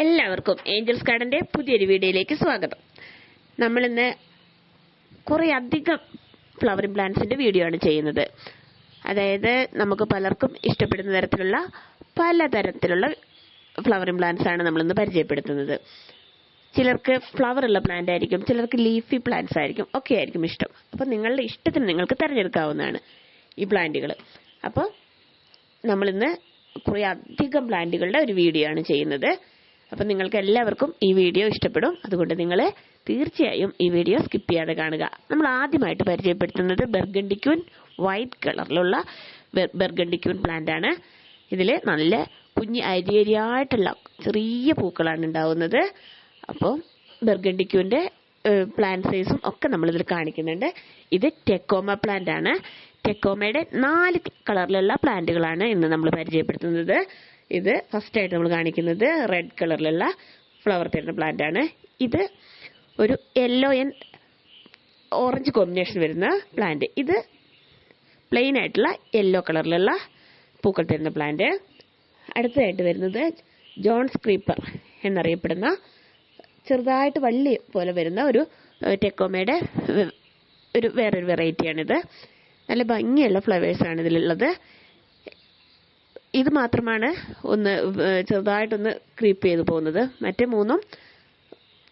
എല്ലാവർക്കും ഏഞ്ചൽസ് ഗാർഡന്റെ പുതിയൊരു വീഡിയോയിലേക്ക് സ്വാഗതം. നമ്മളിന്ന് കുറെ അധികം ഫ്ലവറിംഗ് പ്ലാന്റ്സിന്റെ വീഡിയോ ആണ് ചെയ്യുന്നത്. അതായത് നമുക്ക് പലർക്കും ഇഷ്ടപ്പെടുന്ന തരത്തിലുള്ള പലതരത്തിലുള്ള ഫ്ലവറിംഗ് പ്ലാന്റ്സ് ആണ് നമ്മളിന്ന് പരിചയപ്പെടുത്തുന്നത്. ചിലർക്ക് ഫ്ലവർ ഉള്ള പ്ലാന്റ് ആയിരിക്കും ചിലർക്ക് ലീഫി പ്ലാന്റ്സ് ആയിരിക്കും ഒക്കെ ആയിരിക്കും ഇഷ്ടം. അപ്പോൾ നിങ്ങളുടെ ഇഷ്ടത്തിന് നിങ്ങൾക്ക് തിരഞ്ഞെടുക്കാവുന്നതാണ് ഈ പ്ലാന്റുകൾ അപ്പോൾ നമ്മളിന്ന് കുറേ അധികം പ്ലാന്റുകളുടെ ഒരു വീഡിയോ ആണ് ചെയ്യുന്നത്. അപ്പം നിങ്ങൾക്ക് എല്ലാവർക്കും ഈ വീഡിയോ ഇഷ്ടപ്പെടും. അതുകൊണ്ട് നിങ്ങൾ തീർച്ചയായും ഈ വീഡിയോ സ്കിപ്പ് ചെയ്യാതെ കാണുക. നമ്മൾ ആദ്യമായിട്ട് പരിചയപ്പെടുത്തുന്നത് ബെർഗണ്ടിക്യൂൻ വൈറ്റ് കളറിലുള്ള ബെർഗണ്ടിക്യൂൻ പ്ലാന്റ് ആണ്. ഇതിൽ നല്ല കുഞ്ഞ് അരിയരിയായിട്ടുള്ള ചെറിയ പൂക്കളാണ് ഉണ്ടാവുന്നത്. അപ്പോൾ ബെർഗണ്ടിക്യൂന്റെ പ്ലാന്റ് സൈസും ഒക്കെ നമ്മളിതിൽ കാണിക്കുന്നുണ്ട്. ഇത് ടെക്കോമ പ്ലാന്റ് ആണ്. ടെക്കോമയുടെ നാല് കളറിലുള്ള പ്ലാന്റുകളാണ് ഇന്ന് നമ്മൾ പരിചയപ്പെടുത്തുന്നത്. ഇത് ഫസ്റ്റ് ആയിട്ട് നമ്മൾ കാണിക്കുന്നത് റെഡ് കളറിലുള്ള ഫ്ലവർ തരുന്ന പ്ലാന്റ് ആണ്. ഇത് ഒരു യെല്ലോ ആൻഡ് ഓറഞ്ച് കോമ്പിനേഷൻ വരുന്ന പ്ലാന്റ് ഇത് പ്ലെയിൻ ആയിട്ടുള്ള യെല്ലോ കളറിലുള്ള പൂക്കൾ തരുന്ന പ്ലാന്റ് അടുത്തതായിട്ട് വരുന്നത് ജോൺസ് ക്രീപ്പർ എന്നറിയപ്പെടുന്ന ചെറുതായിട്ട് വള്ളി പോലെ വരുന്ന ഒരു ടെക്കോമയുടെ ഒരു വേറൊരു വെറൈറ്റിയാണിത് നല്ല ഭംഗിയുള്ള ഫ്ലവേഴ്സാണ് ഇതിലുള്ളത്. ഇത് മാത്രമാണ് ഒന്ന് ചെറുതായിട്ടൊന്ന് ക്രീപ്പ് ചെയ്ത് പോകുന്നത്. മറ്റേ മൂന്നും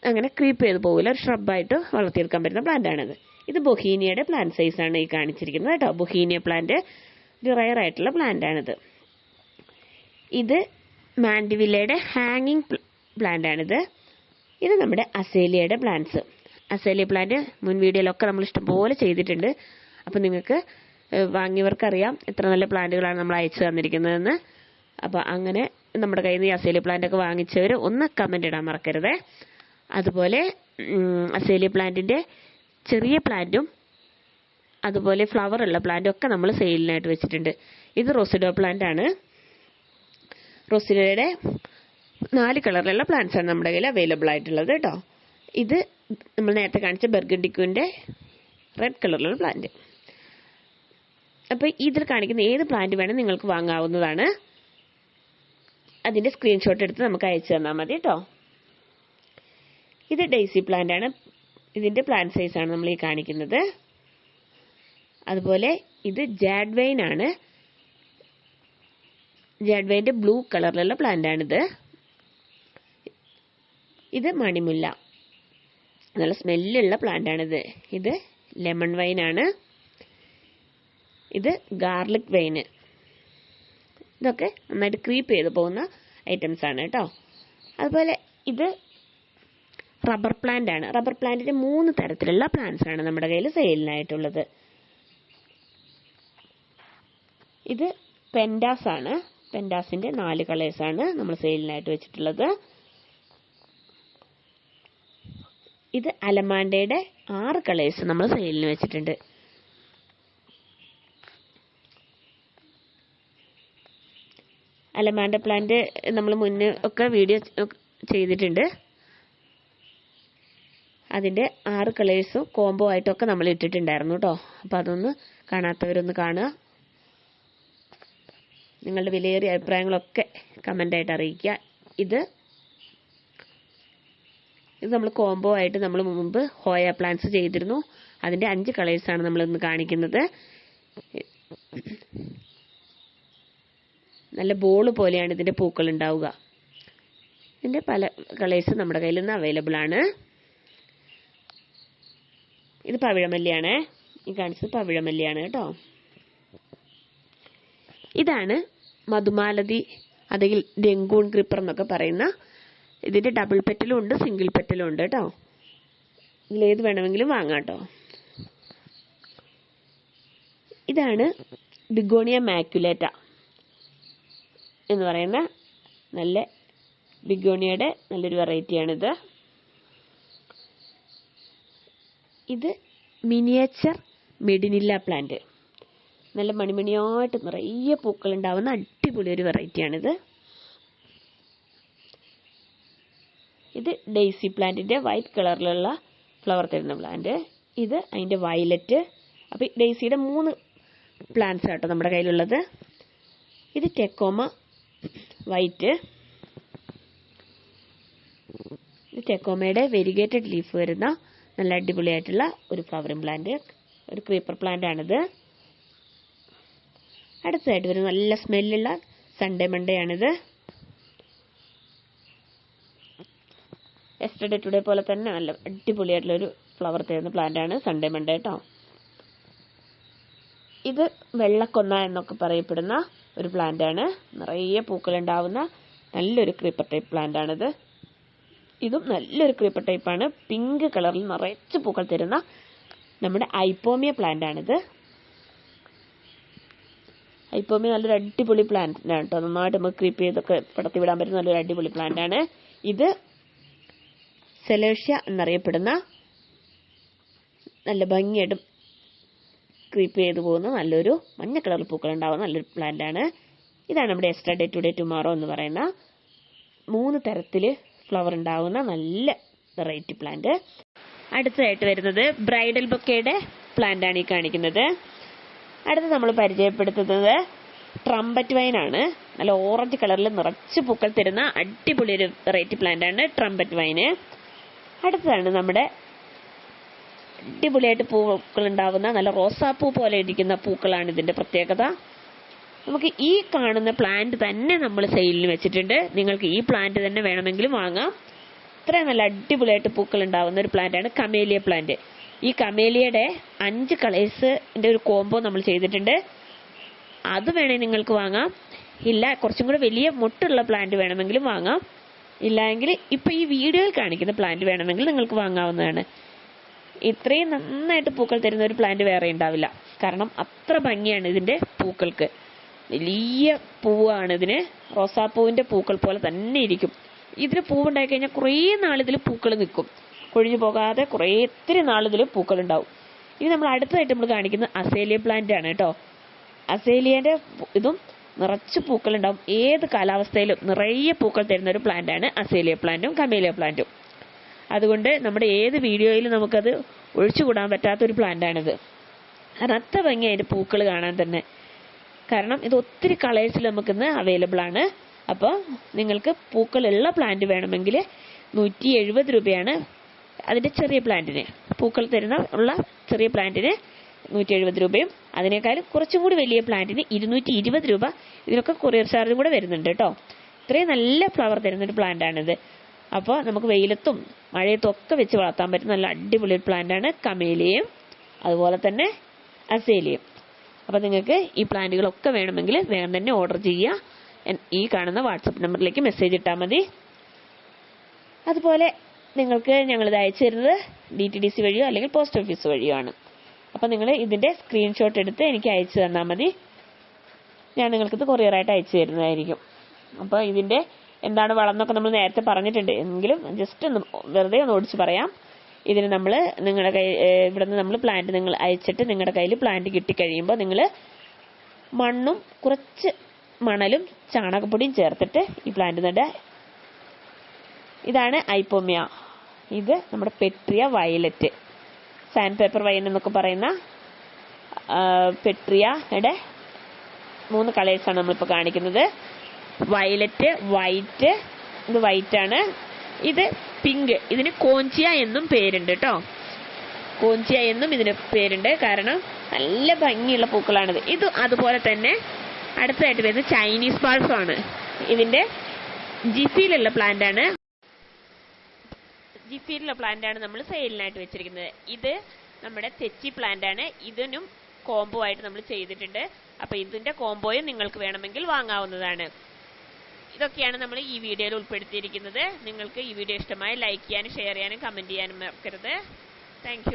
അങ്ങനെ ക്രീപ്പ് ചെയ്ത് പോകില്ല. ഒരു ഷ്രബായിട്ട് വളർത്തിയെടുക്കാൻ പറ്റുന്ന പ്ലാന്റാണിത് ഇത് ബൊഹീനിയയുടെ പ്ലാന്റ് സൈസാണ് ഈ കാണിച്ചിരിക്കുന്നത് കേട്ടോ. ബൊഹീനിയ പ്ലാന്റ് ഒരു റയർ ആയിട്ടുള്ള പ്ലാന്റാണിത് ഇത് മാൻഡിവില്ലയുടെ ഹാങ്ങിങ് പ്ലാന്റാണിത് ഇത് നമ്മുടെ അസേലിയയുടെ പ്ലാന്റ്സ് അസേലിയ പ്ലാന്റ് മുൻ വീഡിയോയിലൊക്കെ നമ്മൾ ഇഷ്ടംപോലെ ചെയ്തിട്ടുണ്ട്. അപ്പം നിങ്ങൾക്ക് വാങ്ങിയവർക്കറിയാം എത്ര നല്ല പ്ലാന്റുകളാണ് നമ്മൾ അയച്ചു തന്നിരിക്കുന്നതെന്ന്. അപ്പോൾ അങ്ങനെ നമ്മുടെ കയ്യിൽ നിന്ന് ഈ അസേലി പ്ലാന്റ് ഒക്കെ വാങ്ങിച്ചവർ ഒന്ന് കമന്റ് ഇടാൻ മറക്കരുത്. അതുപോലെ അസേലി പ്ലാന്റിന്റെ ചെറിയ പ്ലാന്റും അതുപോലെ ഫ്ലവർ ഉള്ള പ്ലാന്റും ഒക്കെ നമ്മൾ സെയിലിനായിട്ട് വെച്ചിട്ടുണ്ട്. ഇത് റോസിഡോ പ്ലാന്റ് ആണ്. റോസിഡോയുടെ നാല് കളറിലുള്ള പ്ലാന്റ്സ് ആണ് നമ്മുടെ കയ്യിൽ അവൈലബിൾ ആയിട്ടുള്ളത് കേട്ടോ ഇത് നമ്മൾ നേരത്തെ കാണിച്ച ബെർഗണ്ടിക്കുവിന്റെ റെഡ് കളറിലുള്ള പ്ലാന്റ് അപ്പോൾ ഇതിൽ കാണിക്കുന്ന ഏത് പ്ലാന്റ് വേണം നിങ്ങൾക്ക് വാങ്ങാവുന്നതാണ്. അതിന്റെ സ്ക്രീൻഷോട്ട് എടുത്ത് നമുക്ക് അയച്ചു തന്നാൽ മതി കേട്ടോ ഇത് ഡെയ്സി പ്ലാന്റ് ആണ്. ഇതിന്റെ പ്ലാന്റ് സൈസ് ആണ് നമ്മൾ ഈ കാണിക്കുന്നത്. അതുപോലെ ഇത് ജാഡ്വൈൻ ആണ്. ജാഡ്വൈന്റെ ബ്ലൂ കളറിലുള്ള പ്ലാന്റ് ആണിത്. ഇത് മണിമുല്ല. നല്ല സ്മെല്ലുള്ള പ്ലാന്റ് ആണിത്. ഇത് ലെമൺ വൈൻ ആണ്. ഇത് ഗാർലിക് വെയിന്. ഇതൊക്കെ നന്നായിട്ട് ക്രീപ്പ് ചെയ്ത് പോകുന്ന ഐറ്റംസ് ആണ് കേട്ടോ. അതുപോലെ ഇത് റബ്ബർ പ്ലാന്റ് ആണ്. റബ്ബർ പ്ലാന്റിന്റെ മൂന്ന് തരത്തിലുള്ള പ്ലാന്റ്സ് ആണ് നമ്മുടെ കയ്യിൽ സെയിലിനായിട്ടുള്ളത്. ഇത് പെൻഡാസ് ആണ്. പെൻഡാസിന്റെ നാല് കളേഴ്സ് ആണ് നമ്മൾ സെയിലിനായിട്ട് വെച്ചിട്ടുള്ളത്. ഇത് അലമാണ്ടയുടെ ആറ് കളേഴ്സ് നമ്മൾ സെയിലിന് വെച്ചിട്ടുണ്ട്. അലമാണ്ട പ്ലാന്റ് നമ്മൾ മുന്നേ ഒക്കെ വീഡിയോ ചെയ്തിട്ടുണ്ട്. അതിന്റെ ആറ് കളേഴ്സും കോംബോ ആയിട്ടൊക്കെ നമ്മൾ ഇട്ടിട്ടുണ്ടായിരുന്നു കേട്ടോ അപ്പം അതൊന്ന് കാണാത്തവരൊന്ന് കാണുക. നിങ്ങളുടെ വിലയേറിയ അഭിപ്രായങ്ങളൊക്കെ കമന്റായിട്ട് അറിയിക്കുക. ഇത് ഇത് നമ്മൾ കോംബോ ആയിട്ട് നമ്മൾ മുമ്പ് ഹോയ പ്ലാന്റ്സ് ചെയ്തിരുന്നു. അതിന്റെ അഞ്ച് കളേഴ്സാണ് നമ്മൾ ഇന്ന് കാണിക്കുന്നത്. നല്ല ബോൾ പോലെയാണ് ഇതിന്റെ പൂക്കൾ ഉണ്ടാവുക. ഇതിന്റെ പല കളേഴ്സ് നമ്മുടെ കയ്യിൽ നിന്ന് അവൈലബിൾ ആണ്. ഇത് പവിഴമല്ലിയാണ്. ഈ കാണിച്ചത് പവിഴമല്ലിയാണ് കേട്ടോ. ഇതാണ് മധുമാലതി അല്ലെങ്കിൽ ഡെങ്കൂൺ ക്രിപ്പർ എന്നൊക്കെ പറയുന്ന ഇതിന്റെ ഡബിൾ പെറ്റലും ഉണ്ട് സിംഗിൾ പെറ്റലും ഉണ്ട് കേട്ടോ. ഇതിലേത് വേണമെങ്കിലും വാങ്ങാം കേട്ടോ. ഇതാണ് ബിഗോണിയ മാക്യുലേറ്റ എന്ന് പറയുന്ന നല്ല ബിഗോണിയയുടെ നല്ലൊരു വെറൈറ്റിയാണിത് ഇത് മിനിയേച്ചർ മെഡിനില്ല പ്ലാന്റ് നല്ല മണിമണിയായിട്ട് നിറയെ പൂക്കൾ ഉണ്ടാവുന്ന അടിപൊളി ഒരു വെറൈറ്റിയാണിത് ഇത് ഡെയ്സി പ്ലാന്റിന്റെ വൈറ്റ് കളറിലുള്ള ഫ്ലവർ തരുന്ന പ്ലാന്റ് ഇത് അതിന്റെ വയലറ്റ് അപ്പോൾ ഡെയ്സിയുടെ മൂന്ന് പ്ലാന്റ്സ് ആട്ടോ നമ്മുടെ കയ്യിലുള്ളത്. ഇത് ടെക്കോമ വൈറ്റ്. ഇത് ടെക്കോമയുടെ വെരിഗേറ്റഡ് ലീഫ് വരുന്ന നല്ല അടിപൊളിയായിട്ടുള്ള ഒരു ഫ്ലവറിംഗ് പ്ലാന്റ് ഒരു ക്രീപ്പർ പ്ലാന്റ് ആണിത്. അടുത്തതായിട്ട് വരുന്ന നല്ല സ്മെല്ലുള്ള സൺഡേ മൺഡേ ആണിത്. എസ്റ്റർഡേ ടുഡേ പോലെ തന്നെ നല്ല അടിപൊളിയായിട്ടുള്ള ഒരു ഫ്ലവർ തരുന്ന പ്ലാന്റ് ആണ് സൺഡേ മൺഡേ കേട്ടോ ഇത് വെള്ളക്കൊന്ന എന്നൊക്കെ പറയപ്പെടുന്ന ഒരു പ്ലാന്റ് ആണ്. നിറയെ പൂക്കളുണ്ടാവുന്ന നല്ലൊരു ക്രീപ്പർ ടൈപ്പ് പ്ലാന്റ് ആണിത്. ഇതും നല്ലൊരു ക്രീപ്പർ ആണ്. പിങ്ക് കളറിൽ നിറച്ച് പൂക്കൾ തരുന്ന നമ്മുടെ ഐപ്പോമിയ പ്ലാന്റ് ആണിത്. ഐപ്പോമിയ നല്ലൊരു അടിപൊളി പ്ലാന്റ് ആണ് കേട്ടോ നന്നായിട്ട് നമുക്ക് ക്രീപ്പ് ചെയ്തൊക്കെ പടത്തി വിടാൻ പറ്റുന്ന നല്ലൊരു അടിപൊളി പ്ലാന്റ് ആണ്. ഇത് സെലേഷ്യ എന്നറിയപ്പെടുന്ന നല്ല ഭംഗിയായിട്ട് ക്രീപ്പ് ചെയ്തു പോകുന്ന നല്ലൊരു മഞ്ഞ കളർ പൂക്കൾ ഉണ്ടാവുന്ന നല്ലൊരു പ്ലാന്റ് ആണ്. ഇതാണ് നമ്മുടെ എക്സ്ട്രാ ഡേ ടുഡേ ടുമാറോ എന്ന് പറയുന്ന മൂന്ന് തരത്തിൽ ഫ്ലവർ ഉണ്ടാവുന്ന നല്ല വെറൈറ്റി പ്ലാന്റ് അടുത്തതായിട്ട് വരുന്നത് ബ്രൈഡൽ ബൊക്കയുടെ പ്ലാന്റ് ആണ് ഈ കാണിക്കുന്നത്. അടുത്ത് നമ്മൾ പരിചയപ്പെടുത്തുന്നത് ട്രംപറ്റ് വൈൻ ആണ്. നല്ല ഓറഞ്ച് കളറിൽ നിറച്ച് പൂക്കൾ തരുന്ന അടിപൊളി ഒരു വെറൈറ്റി പ്ലാന്റ് ആണ് ട്രംപറ്റ് വൈന് അടുത്തതാണ് നമ്മുടെ അടിപൊളിയായിട്ട് പൂക്കൾ ഉണ്ടാവുന്ന നല്ല റോസാപ്പൂ പോലെ ഇരിക്കുന്ന പൂക്കളാണ് ഇതിന്റെ പ്രത്യേകത. നമുക്ക് ഈ കാണുന്ന പ്ലാന്റ് തന്നെ നമ്മൾ സെയിലിന് വെച്ചിട്ടുണ്ട്. നിങ്ങൾക്ക് ഈ പ്ലാന്റ് തന്നെ വേണമെങ്കിലും വാങ്ങാം. ഇത്രയും നല്ല അടിപൊളിയായിട്ട് പൂക്കൾ ഉണ്ടാവുന്ന ഒരു പ്ലാന്റ് ആണ് കമേലിയ പ്ലാന്റ് ഈ കമേലിയയുടെ അഞ്ച് കളേഴ്സിന്റെ ഒരു കോംബോ നമ്മൾ ചെയ്തിട്ടുണ്ട്. അത് വേണമെങ്കിൽ നിങ്ങൾക്ക് വാങ്ങാം. ഇല്ല കുറച്ചും കൂടെ വലിയ മുട്ടുള്ള പ്ലാന്റ് വേണമെങ്കിലും വാങ്ങാം. ഇല്ലെങ്കിൽ ഇപ്പൊ ഈ വീഡിയോയിൽ കാണിക്കുന്ന പ്ലാന്റ് വേണമെങ്കിൽ നിങ്ങൾക്ക് വാങ്ങാവുന്നതാണ്. ഇത്രയും നന്നായിട്ട് പൂക്കൾ തരുന്ന ഒരു പ്ലാന്റ് വേറെ ഉണ്ടാവില്ല. കാരണം അത്ര ഭംഗിയാണ് ഇതിന്റെ പൂക്കൾക്ക്. വലിയ പൂവാണ് ഇതിന്. റോസാപ്പൂവിന്റെ പൂക്കൾ പോലെ തന്നെ ഇരിക്കും. ഇതിന് പൂവുണ്ടായി കഴിഞ്ഞാൽ കുറേ നാളിതിൽ പൂക്കൾ നിൽക്കും. കൊഴിഞ്ഞു പോകാതെ കുറേ ഒത്തിരി നാളിതിൽ പൂക്കൾ ഉണ്ടാവും. ഇനി നമ്മൾ അടുത്തതായിട്ട് നമ്മൾ കാണിക്കുന്നത് അസേലിയ പ്ലാന്റ് ആണ് കേട്ടോ. അസേലിയന്റെ ഇതും നിറച്ച് പൂക്കൾ ഉണ്ടാവും. ഏത് കാലാവസ്ഥയിലും നിറയെ പൂക്കൾ തരുന്ന ഒരു പ്ലാന്റ് ആണ് അസേലിയ പ്ലാന്റും കമേലിയ പ്ലാന്റും അതുകൊണ്ട് നമ്മുടെ ഏത് വീഡിയോയിലും നമുക്കത് ഒഴിച്ചുകൂടാൻ പറ്റാത്ത ഒരു പ്ലാന്റ് ആണിത് കാരണം അത്ര ഭംഗി അതിന്റെ പൂക്കൾ കാണാൻ തന്നെ. കാരണം ഇത് ഒത്തിരി കളേഴ്സിൽ നമുക്കിന്ന് അവൈലബിൾ ആണ്. അപ്പോൾ നിങ്ങൾക്ക് പൂക്കളുള്ള പ്ലാന്റ് വേണമെങ്കിൽ നൂറ്റി എഴുപത് രൂപയാണ് അതിന്റെ ചെറിയ പ്ലാന്റിന്. പൂക്കൾ തരുന്ന ഉള്ള ചെറിയ പ്ലാന്റിന് നൂറ്റി എഴുപത് രൂപയും അതിനേക്കാളും കുറച്ചും കൂടി വലിയ പ്ലാന്റിന് ഇരുന്നൂറ്റി ഇരുപത് രൂപ ഇതിനൊക്കെ കൊറിയർ ചാർജ് കൂടെ വരുന്നുണ്ട് കേട്ടോ. ഇത്രയും നല്ല ഫ്ലവർ തരുന്ന ഒരു പ്ലാന്റ് ആണിത്. അപ്പോൾ നമുക്ക് വെയിലത്തും മഴയത്തും ഒക്കെ വെച്ച് വളർത്താൻ പറ്റുന്ന നല്ല അടിപൊളി ഒരു പ്ലാന്റ് ആണ് കമേലിയയും അതുപോലെ തന്നെ അസേലിയും. അപ്പോൾ നിങ്ങൾക്ക് ഈ പ്ലാന്റുകളൊക്കെ വേണമെങ്കിൽ വേഗം തന്നെ ഓർഡർ ചെയ്യുക. ഈ കാണുന്ന വാട്സപ്പ് നമ്പറിലേക്ക് മെസ്സേജ് ഇട്ടാൽ മതി. അതുപോലെ നിങ്ങൾക്ക് ഞങ്ങളിത് അയച്ചു തരുന്നത് ഡി ടി ഡി സി വഴിയോ അല്ലെങ്കിൽ പോസ്റ്റ് ഓഫീസ് വഴിയോ ആണ്. അപ്പോൾ നിങ്ങൾ ഇതിന്റെ സ്ക്രീൻഷോട്ട് എടുത്ത് എനിക്ക് അയച്ചു തന്നാൽ മതി. ഞാൻ നിങ്ങൾക്കിത് കൊറിയറായിട്ട് അയച്ചു തരുന്നതായിരിക്കും. അപ്പോൾ ഇതിന്റെ എന്താണ് വളം എന്നൊക്കെ നമ്മൾ നേരത്തെ പറഞ്ഞിട്ടുണ്ട്. എങ്കിലും ജസ്റ്റ് ഒന്ന് വെറുതെ ഒന്ന് ഓടിച്ച് പറയാം. ഇതിന് നമ്മൾ നിങ്ങളുടെ കൈ ഇവിടുന്ന് നമ്മൾ പ്ലാന്റ് നിങ്ങൾ അയച്ചിട്ട് നിങ്ങളുടെ കയ്യിൽ പ്ലാന്റ് കിട്ടിക്കഴിയുമ്പോൾ നിങ്ങൾ മണ്ണും കുറച്ച് മണലും ചാണകപ്പൊടിയും ചേർത്തിട്ട് ഈ പ്ലാന്റ് നടുക ഇതാണ് ഐപ്പോമിയ ഇത് നമ്മുടെ petrea violet. Sand paper vine എന്നൊക്കെ പറയുന്ന പെട്രിയയുടെ മൂന്ന് കളേഴ്സാണ് നമ്മളിപ്പോൾ കാണിക്കുന്നത്. വയലറ്റ് വൈറ്റ് ഇത് വൈറ്റ് ആണ്. ഇത് പിങ്ക് ഇതിന് കോഞ്ചിയ എന്നും പേരുണ്ട് കേട്ടോ കോഞ്ചിയ എന്നും ഇതിന് പേരുണ്ട്. കാരണം നല്ല ഭംഗിയുള്ള പൂക്കളാണിത്. ഇത് അതുപോലെ തന്നെ അടുത്തതായിട്ട് വരുന്നത് ചൈനീസ് ബാൾസം ആണ്. ഇതിന്റെ ജിഫിയിലുള്ള പ്ലാന്റ് ആണ്. ജിഫിയിലുള്ള പ്ലാന്റ് ആണ് നമ്മൾ സെയിലിനായിട്ട് വെച്ചിരിക്കുന്നത്. ഇത് നമ്മുടെ തെച്ചി പ്ലാന്റ് ആണ്. ഇതിനും കോംബോ ആയിട്ട് നമ്മൾ ചെയ്തിട്ടുണ്ട്. അപ്പൊ ഇതിന്റെ കോംബോയും നിങ്ങൾക്ക് വേണമെങ്കിൽ വാങ്ങാവുന്നതാണ്. ഇതൊക്കെയാണ് നമ്മൾ ഈ വീഡിയോയിൽ ഉൾപ്പെടുത്തിയിരിക്കുന്നത്. നിങ്ങൾക്ക് ഈ വീഡിയോ ഇഷ്ടമായി ലൈക്ക് ചെയ്യാനും ഷെയർ ചെയ്യാനും കമന്റ് ചെയ്യാനും മറക്കരുത്. താങ്ക്